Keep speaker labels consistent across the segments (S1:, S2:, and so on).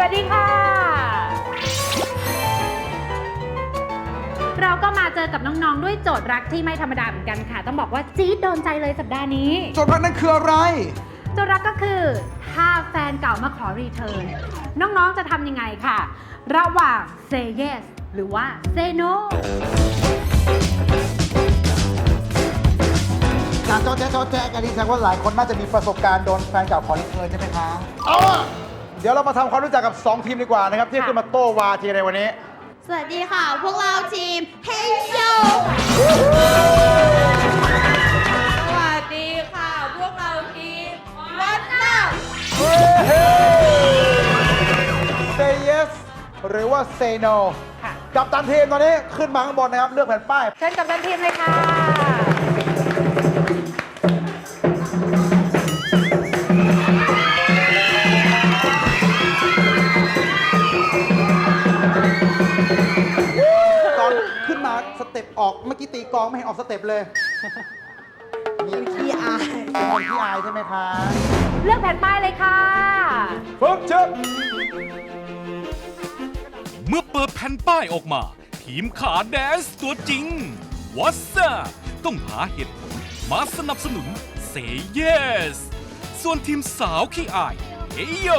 S1: วัสดีค่ะ เราก็มาเจอกับน้องๆ ด้วยโจทย์รักที่ไม่ธรรมดาเหมือนกันค่ะ ต้องบอกว่าจี๊ดโดนใจเลยสัปดาห์นี้
S2: โจทย์รักนั้นคืออะไร
S1: โจทย์รักก็คือถ้าแฟนเก่ามาขอรีเทิร์นน้องๆ จะทำยังไงค่ะ ระหว่าง say yes หรือว่า say no
S2: การโจ๊ะแจ๊ะโจ๊ะแจ๊ะกันนี่แสดงว่าหลายคนน่าจะมีประสบการณ์โดนแฟนเก่าขอรีเทิร์นใช่ไหมคะ เอาล่ะ เดี๋ยวเรามาทำความรู้จักกับ 2 ทีมดีกว่านะครับ ที่
S1: ค่ะ
S2: ขึ้นมาโต้วาทีในวันนี้
S3: สวัสดีค่ะ พวกเราทีม Hey Yo
S4: สวัสดีค่ะ พวกเราทีม What's up
S2: say yes หรือว่า say no
S1: ค่ะ
S2: กับตันทีมตอนนี้ขึ้นมาข้างบนนะครับ เลือกแผ่นป้าย
S1: เชิญกับทันทีมเลยค่ะ
S2: ออกเมื่อกี้ตีกลองไม่เห็นออกสเต็ปเลยมี
S3: พี่อาย
S2: เป็นคนที่อายใช่ไหมคะ
S1: เลือกแผ่นป้ายเลยค่ะ
S2: ฟึบชึบ
S5: เมื่อเปิดแผ่นป้ายออกมา ทีมขาแดนซ์ตัวจริงว a t s up ต้องหาเหตุผลมาสนับสนุน Say Yes ส่วนทีมสาวขี้อายเฮโย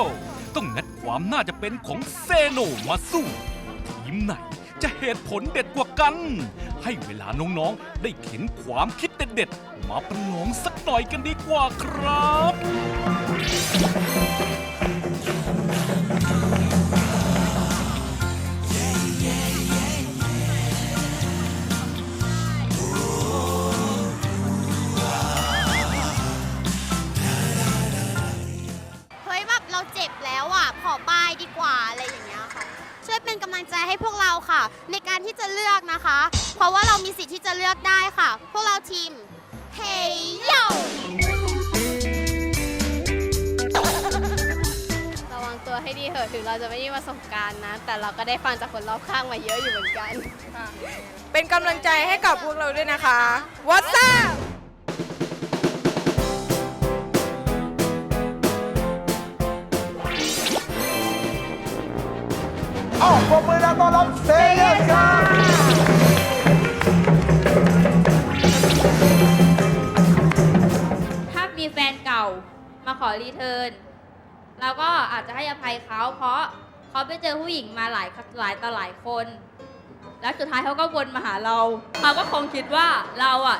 S5: ต้องงัดความน่าจะเป็นของเซโนมาสู้ ทีมไหนจะเหตุผลเด็ดกว่ากัน ให้เวลาน้องๆ ได้เข็นความคิดเด็ดๆ มาประลองสักหน่อยกันดีกว่าครับ
S3: เฮ้ยแบบเราเจ็บแล้วอะ ขอบายดีกว่าอะไรอย่างเงี้ย ช่วยเป็นกำลังใจให้พวกเราค่ะ ในการที่จะเลือกนะคะ เพราะว่าเรามีสิทธิ์ที่จะเลือกได้ค่ะ พวกเราทีม Hey Yo
S6: ระวังตัวให้ดีเถอะถึงเราจะไม่มีประสบการณ์นะ แต่เราก็ได้ฟังจากคนรอบข้างมาเยอะอยู่เหมือนกัน
S4: เป็นกำลังใจให้กับพวกเราด้วยนะคะ What's up
S2: เอ้ รีเทิ
S7: ร์นเราก็อาจจะให้อภัยเขาเพราะเขาไปเจอผู้หญิงมาหลายหลายต่อหลายคน แล้วสุดท้ายเขาก็วนมาหาเราเขาก็คงคิดว่าเราอะ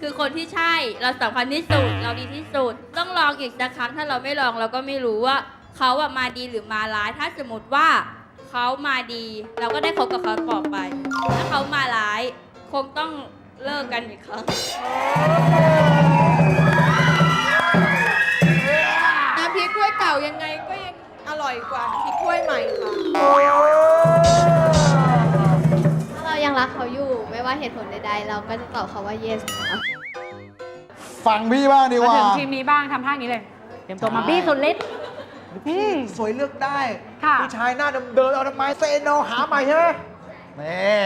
S7: คือคนที่ใช่เราสำคัญที่สุดเราดีที่สุด ต้องลองอีกสักครั้งถ้าเราไม่ลองเราก็ไม่รู้ว่าเขาอะมาดีหรือมาร้าย ถ้าสมมติว่าเขามาดี เราก็ได้คบกับเขาต่อไป ถ้าเขามาร้าย คงต้องเลิกกันอีกครั้ง
S4: รายังรัก
S6: เขาอยู่ ไม่ว่าเหตุผลใดๆ เราก็จะตอบเขาว่า yes ค่ะ
S2: ฟังพี่บ้างดีก
S1: มา
S2: ว่า
S1: ถึงทีมนี้บ้างทำท่าอย่างนี้เลย เตรียมตัวมาบี้สุดฤทธิ์
S2: พี่ สวยเลือกได้
S1: ค่ะ
S2: ผู้ชายหน้าเดิมๆเอาทำไมเซโนหาใหม่ใช่ไหมนี่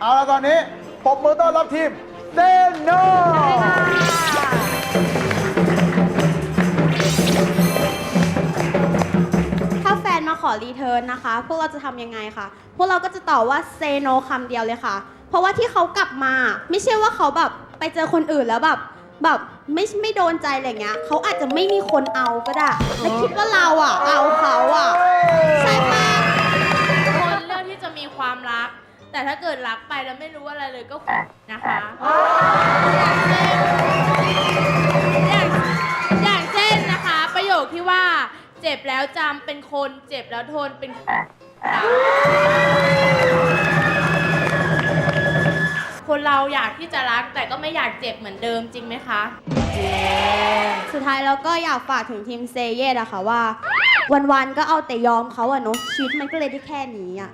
S2: เอาละตอนนี้ปรบมือต้อนรับทีมเซโน
S3: ถ้าแฟ ขอรีเทิร์นนะคะ พวกเราจะทำยังไงคะพวกเราก็จะตอบว่าเซโนคำเดียวเลยค่ะ เพราะว่าที่เขากลับมา ไม่ใช่ว่าเขาแบบไปเจอคนอื่นแล้วแบบแบบไม่ไม่โดนใจอะไรเงี้ยเขาอาจจะไม่มีคนเอาก็ได้และคิดว่าเราอะ เอาเขาอะใช่ปะ
S7: คนเลือกที่จะมีความรัก แต่ถ้าเกิดรักไปแล้วไม่รู้อะไรเลยก็นะคะอย่างเช่นอย่างเช่นนะคะ ประโยคที่ว่า เจ็บแล้วจำเป็นคน เจ็บแล้วทนเป็นคนเราอยากที่จะรักแต่ก็ไม่อยากเจ็บเหมือนเดิมจริงไหมคะ
S3: สุดท้ายเราก็อยากฝากถึงทีมเซเยตอะค่ะว่า วันๆก็เอาแต่ยอมเขาอะเนาะชีวิตมันก็เลยได้แค่นี้อะ